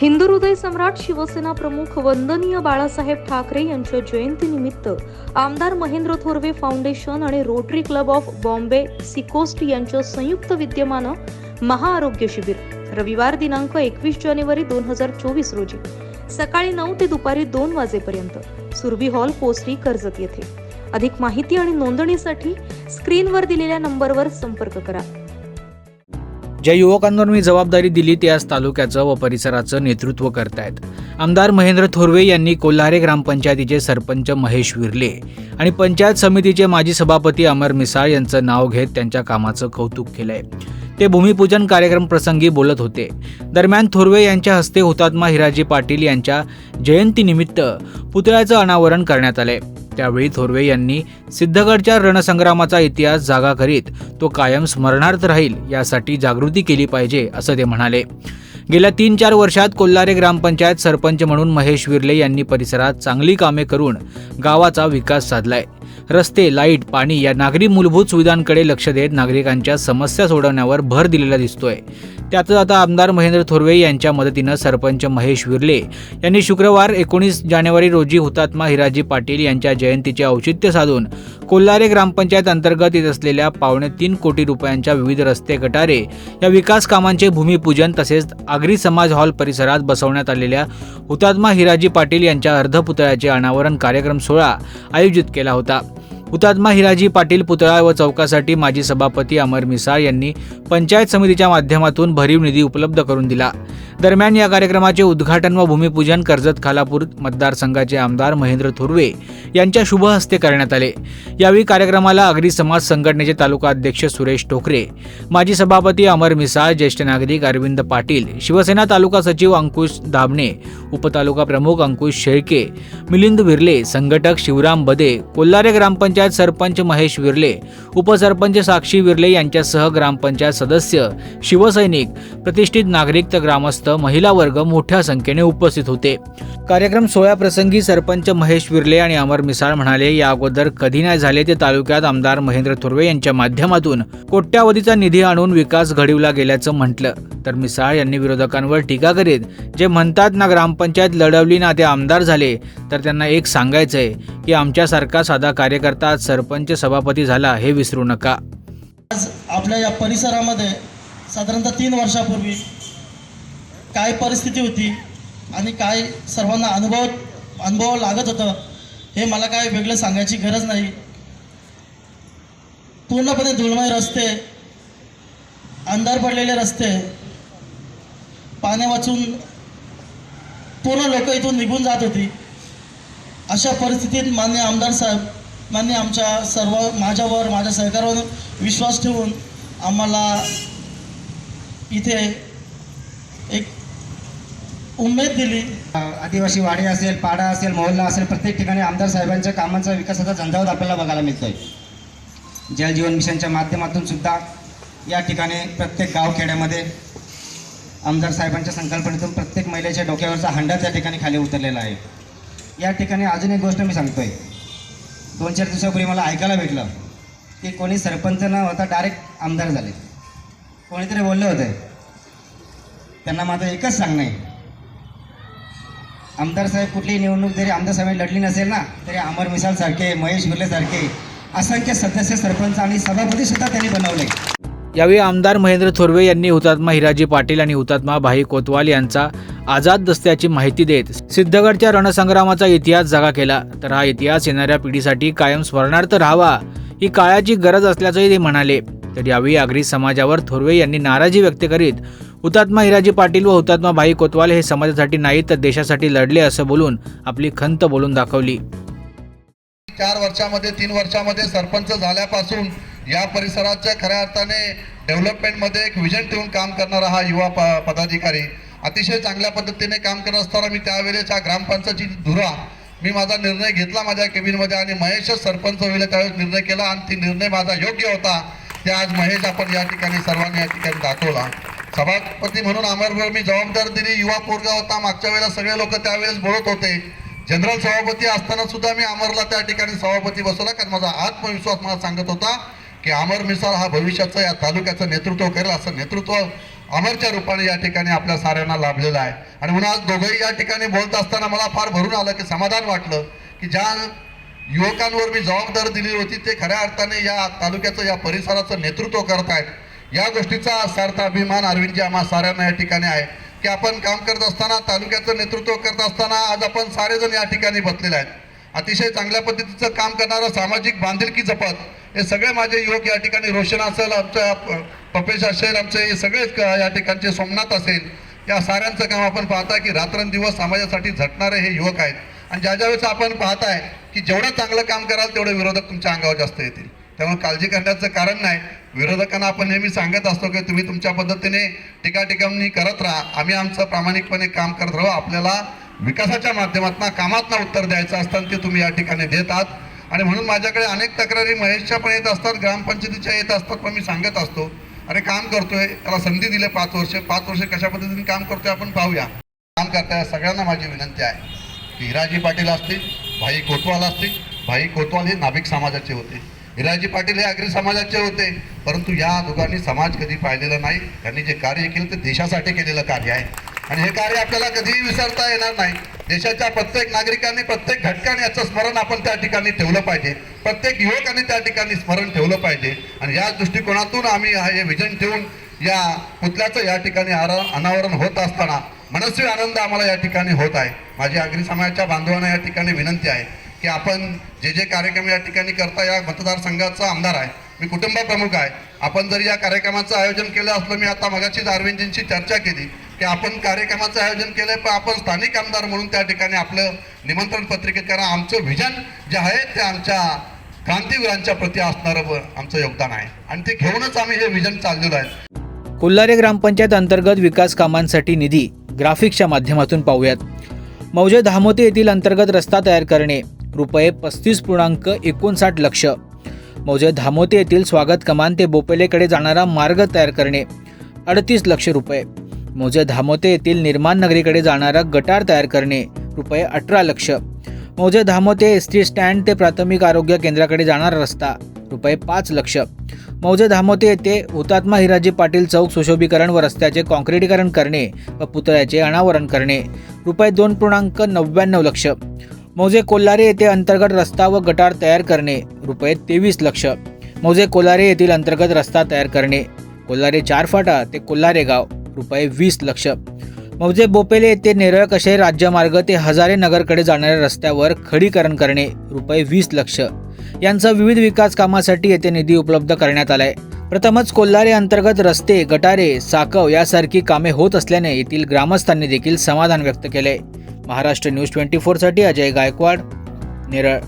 हिंदू हृदय सम्राट शिवसेना प्रमुख वंदनीय बाळासाहेब ठाकरे यांच्या जयंतीनिमित्त आमदार महेंद्र थोरवे फाउंडेशन आणि rotary club of Bombay seacoast यांच्या संयुक्त विद्यमानं महाआरोग्य शिबिर रविवार दिनांक एकवीस जानेवारी दोन हजार चोवीस रोजी सकाळी नऊ ते दुपारी दोन वाजेपर्यंत. सुरभी हॉल पोस्टी कर्जत येथे. अधिक माहिती आणि नोंदणीसाठी स्क्रीनवर दिलेल्या नंबरवर संपर्क करा. ज्या युवकांवर मी जबाबदारी दिली ते आज तालुक्याचं व परिसराचं नेतृत्व करतायत. आमदार महेंद्र थोरवे यांनी कोल्हारे ग्रामपंचायतीचे सरपंच महेश विर्ले आणि पंचायत समितीचे माजी सभापती अमर मिसाळ यांचं नाव घेत त्यांच्या कामाचं कौतुक केलंय. ते भूमिपूजन कार्यक्रम प्रसंगी बोलत होते. दरम्यान थोरवे यांच्या हस्ते हुतात्मा हिराजी पाटील यांच्या जयंतीनिमित्त पुतळ्याचं अनावरण करण्यात आलंय. त्यावेळी थोरवे यांनी सिद्धगडच्या रणसंग्रामाचा इतिहास जागा करीत तो कायम स्मरणार्थ राहील यासाठी जागृती केली पाहिजे असं ते म्हणाले. गेल्या तीन चार वर्षात कोल्हारे ग्रामपंचायत सरपंच म्हणून महेश विर्ले यांनी परिसरात चांगली कामे करून गावाचा विकास साधलाय. रस्ते लाइट पाणी या नागरी मूलभूत सुविधांकडे लक्ष देत नागरिकांच्या समस्या सोडवण्यावर भर दिलेला दिसतोय. त्यातच आता आमदार महेंद्र थोरवे यांच्या मदतीनं सरपंच महेश विर्ले यांनी शुक्रवार एकोणीस जानेवारी रोजी हुतात्मा हिराजी पाटील यांच्या जयंतीचे औचित्य साधून कोल्हारे ग्रामपंचायत अंतर्गत येत असलेल्या पावणे तीन कोटी रुपयांच्या विविध रस्ते गटारे या विकास कामांचे भूमिपूजन तसेच आगरी समाज हॉल परिसरात बसवण्यात आलेल्या हुतात्मा हिराजी पाटील यांच्या अर्धपुतळ्याचे अनावरण कार्यक्रम सोहळा आयोजित केला होता. हुतात्मा हिराजी पाटील पुतळा व चौकासाठी माजी सभापती अमर मिसाळ यांनी पंचायत समितीच्या माध्यमातून भरीव निधी उपलब्ध करून दिला. दरम्यान या कार्यक्रमाचे उद्घाटन व भूमिपूजन कर्जत खालापूर मतदारसंघाचे आमदार महेंद्र थुर्वे यांच्या शुभ हस्ते करण्यात आले. यावेळी कार्यक्रमाला अग्री समाज संघटनेचे तालुका अध्यक्ष सुरेश टोकरे माजी सभापती अमर मिसाळ ज्येष्ठ नागरिक अरविंद पाटील शिवसेना तालुका सचिव अंकुश दाबणे उपतालुका प्रमुख अंकुश शेळके मिलिंद विर्ले संघटक शिवराम बदे कोल्हारे ग्रामपंचायत सरपंच महेश विर्ले उपसरपंच साक्षी विर्ले यांच्यासह ग्रामपंचायत सदस्य शिवसैनिक प्रतिष्ठित नागरिक तर ग्रामस्थ महिला वर्ग मोठ्या संख्येने उपस्थित होते. कार्यक्रम सोहळ्याप्रसंगी सरपंच महेश विर्ले आणि अमर मिसाळ म्हणाले या अगोदर कधी नाही झाले ते तालुक्यात आमदार महेंद्र थोरवे यांच्या माध्यमातून कोट्यावधीचा निधी आणून विकास घडविला गेल्याचं म्हटलं. तर मिसाळ यांनी विरोधकांवर टीका करीत जे म्हणतात ना ग्रामपंचायत लढवली ना ते आमदार झाले तर त्यांना एक सांगायचंय की आमच्यासारखा साधा कार्यकर्ता आज सरपंच सभापती झाला हे विसरू नका. आज आपल्या या परिसरामध्ये साधारणतः तीन वर्षापूर्वी काय परिस्थिती होती आणि काय सर्वांना अनुभव अनुभव लागत होतं हे मला काय वेगळं सांगायची गरज नाही. पूर्णपणे धुळमय रस्ते अंधार पडलेले रस्ते पाण्या वाचून पूर्ण लोक इथून निघून जात होती. अशा परिस्थितीत मान्य आमदार साहेब मान्य आमच्या सर्व माझ्यावर माझ्या सहकार्यावर विश्वास ठेवून आम्हाला इथे एक उमेद दिली. आदिवासी वाडी असेल पाडा असेल मोहल्ला असेल प्रत्येक ठिकाणी आमदार साहेबांच्या कामांचा विकासाचा झंझावत आपल्याला बघायला मिळतोय. जल जीवन मिशनच्या माध्यमातून सुद्धा या ठिकाणी प्रत्येक गावखेड्यामध्ये आमदार साहेबांच्या संकल्पनेतून प्रत्येक महिलेच्या डोक्यावरचा हंडा त्या ठिकाणी खाली उतरलेला आहे. या ठिकाणी अजून एक गोष्ट मी सांगतोय. दोन चार दिवसापूर्वी मला ऐकायला भेटलं की कोणी सरपंच न होता डायरेक्ट आमदार झाले. कोणीतरी बोललं होतं. त्यांना माझं एकच सांगणं आहे आमदार साहेब कुठलीही निवडणूक जरी आमदार साहेब लढली नसेल ना तरी अमर मिसाल सारखे महेश गुल्लेसारखे असंख्य सदस्य सरपंच आणि सभापतीसुद्धा त्यांनी बनवले. यावेळी आमदार महेंद्र थोरवे यांनी हुतात्मा हिराजी पाटील आणि हुतात्मा भाई कोतवाल यांचा आझाद दस्त्याची माहिती देत सिद्धगडच्या रणसंग्रामाचा इतिहास जागा केला. तर हा इतिहास येणाऱ्या पिढीसाठी कायम स्मरणार्थ राहावा ही काळाची गरज असल्याचंही ते म्हणाले. तर यावेळी आगरी समाजावर थोरवे यांनी नाराजी व्यक्त करीत हुतात्मा हिराजी पाटील व हुतात्मा भाई कोतवाल हे समाजासाठी नाही तर देशासाठी लढले असं बोलून आपली खंत बोलून दाखवली. चार वर्षामध्ये तीन वर्षामध्ये सरपंच झाल्यापासून या परिसराच्या खऱ्या अर्थाने डेव्हलपमेंटमध्ये एक विजन ठेवून काम करणारा हा युवा प पदाधिकारी. अतिशय चांगल्या पद्धतीने काम करत असताना मी त्यावेळेस हा ग्रामपंचायतची धुरा मी माझा निर्णय घेतला माझ्या केबिनमध्ये आणि महेशच सरपंच होईल त्यावेळेस निर्णय केला आणि ती निर्णय माझा योग्य होता. ते आज महेश आपण या ठिकाणी सर्वांनी या ठिकाणी दाखवला. सभापती म्हणून अमरवर मी जबाबदार दिली. युवा पोरगा होता. मागच्या वेळेला सगळे लोक त्यावेळेस बोलत होते. जनरल सभापती असताना सुद्धा मी अमरला त्या ठिकाणी सभापती बसवला कारण माझा आत्मविश्वास मला सांगत होता. की अमर मिसाळ हा भविष्याचं या तालुक्याचं नेतृत्व करेल असं नेतृत्व अमरच्या रूपाने या ठिकाणी आपल्या साऱ्यांना लाभलेलं आहे. आणि म्हणून आज दोघंही या ठिकाणी बोलत असताना मला फार भरून आलं की समाधान वाटलं की ज्या युवकांवर मी जबाबदारी दिली होती ते खऱ्या अर्थाने या तालुक्याचं या परिसराचं नेतृत्व करत आहेत. या गोष्टीचा सार्थ अभिमान अरविंदजी आम्हा साऱ्यांना या ठिकाणी आहे की आपण काम करत असताना तालुक्याचं नेतृत्व करत असताना आज आपण सारेजण या ठिकाणी बसलेले आहेत. अतिशय चांगल्या पद्धतीचं काम करणारं सामाजिक बांधिलकी जपत हे सगळे माझे युवक या ठिकाणी रोशन असेल आमच्या प- पपेश असेल आमचे हे सगळेच क- या ठिकाणचे सोमनाथ असेल या साऱ्यांचं काम आपण पाहता की रात्रंदिवस समाजासाठी झटणारे हे युवक आहेत. आणि ज्या ज्या वेळेस आपण पाहताय की जेवढं चांगलं काम कराल तेवढे विरोधक तुमच्या अंगावर जास्त येतील. त्यामुळे काळजी करण्याचं कारण नाही. विरोधकांना आपण नेहमी सांगत असतो की तुम्ही तुमच्या पद्धतीने टीका टिकामणी करत राहा. आम्ही आमचं प्रामाणिकपणे काम करत राहू. आपल्याला विकासाच्या माध्यमातून कामातना उत्तर द्यायचं असतं ते तुम्ही या ठिकाणी देत आहात. आणि म्हणून माझ्याकडे अनेक तक्रारी महेशच्या पण येत असतात ग्रामपंचायतीच्या येत असतात पण मी सांगत असतो अरे काम करतोय त्याला संधी दिले पाच वर्ष पाच वर्ष कशा पद्धतीने काम करतोय आपण पाहूया. काम करताय सगळ्यांना माझी विनंती आहे की हिराजी पाटील असतील भाई कोतवाल असतील भाई कोतवाल हे नाभिक समाजाचे होते. हिराजी पाटील हे आगरी समाजाचे होते परंतु या दोघांनी समाज कधी पाहिलेला नाही. त्यांनी जे कार्य केलं ते देशासाठी केलेलं कार्य आहे. आणि हे कार्य आपल्याला कधीही विसरता येणार नाही. देशाच्या प्रत्येक नागरिकांनी प्रत्येक घटकाने याचं स्मरण आपण त्या ठिकाणी ठेवलं पाहिजे. प्रत्येक युवकाने त्या ठिकाणी स्मरण ठेवलं पाहिजे. आणि या दृष्टिकोनातून आम्ही हा हे विजन ठेवून या पुतल्याचं या ठिकाणी अनावरण होत असताना मनस्वी आनंद आम्हाला या ठिकाणी होत आहे. माझी आगरी समाजाच्या बांधवांना या ठिकाणी विनंती आहे की आपण जे जे कार्यक्रम या ठिकाणी करता या मतदारसंघाचा आमदार आहे. मी कुटुंब प्रमुख आहे. आपण जर या कार्यक्रमाचं आयोजन केलं असलं मी आता मगाशीच अरविंदजींशी चर्चा केली. की आपण कार्यक्रमाचं आयोजन केलं पण आपण स्थानिक आमदार म्हणून त्या ठिकाणी आपलं निमंत्रण पत्रिकेत कारण आमचं व्हिजन जे आहे ते आमच्या क्रांतीवीरांच्या प्रती असणारं व आमचं योगदान आहे. आणि ते घेऊनच आम्ही हे विजन चाललेलं आहे. कोल्हारे ग्रामपंचायत अंतर्गत विकास कामांसाठी निधी ग्राफिक्सच्या माध्यमातून पाहूयात. मौजे धामोते येथील अंतर्गत रस्ता तयार करणे रुपये पस्तीस पूर्णांक एकोणसाठ लक्ष. मौजे धामोते येथील स्वागत कमान ते बोपेलेकडे जाणारा मार्ग तयार करणे अडतीस लक्ष रुपये. मोजे धामोते येथील निर्माण नगरीकडे जाणारा गटार तयार करणे रुपये अठरा लक्ष. मोजे धामोते एस टी स्टँड ते प्राथमिक आरोग्य केंद्राकडे जाणारा रस्ता रुपये पाच लक्ष. मौजे धामोते येथे हुतात्मा हिराजी पाटील चौक सुशोभीकरण व रस्त्याचे काँक्रिटीकरण करणे व पुतळ्याचे अनावरण करणे रुपये दोन पूर्णांक नव्याण्णव लक्ष. मौजे कोल्हारे येथे अंतर्गत रस्ता व गटार तयार करणे रुपये तेवीस लक्ष. मौजे कोल्हारे येथील अंतर्गत रस्ता तयार करणे कोल्हारे चार फाटा ते कोल्हारे गाव. रुपये वीस लक्ष. मौजे बोपेले येथे नेरळ कसे राज्यमार्ग ते हजारे नगरकडे जाणाऱ्या रस्त्यावर खडीकरण करणे रुपये वीस लक्ष. यांचा विविध विकास कामासाठी येथे निधी उपलब्ध करण्यात आलाय. प्रथमच कोल्हारे अंतर्गत रस्ते गटारे साकव यासारखी कामे होत असल्याने येथील ग्रामस्थांनी देखील समाधान व्यक्त केले महाराष्ट्र न्यूज ट्वेंटी फोरसाठी अजय गायकवाड नेरळ.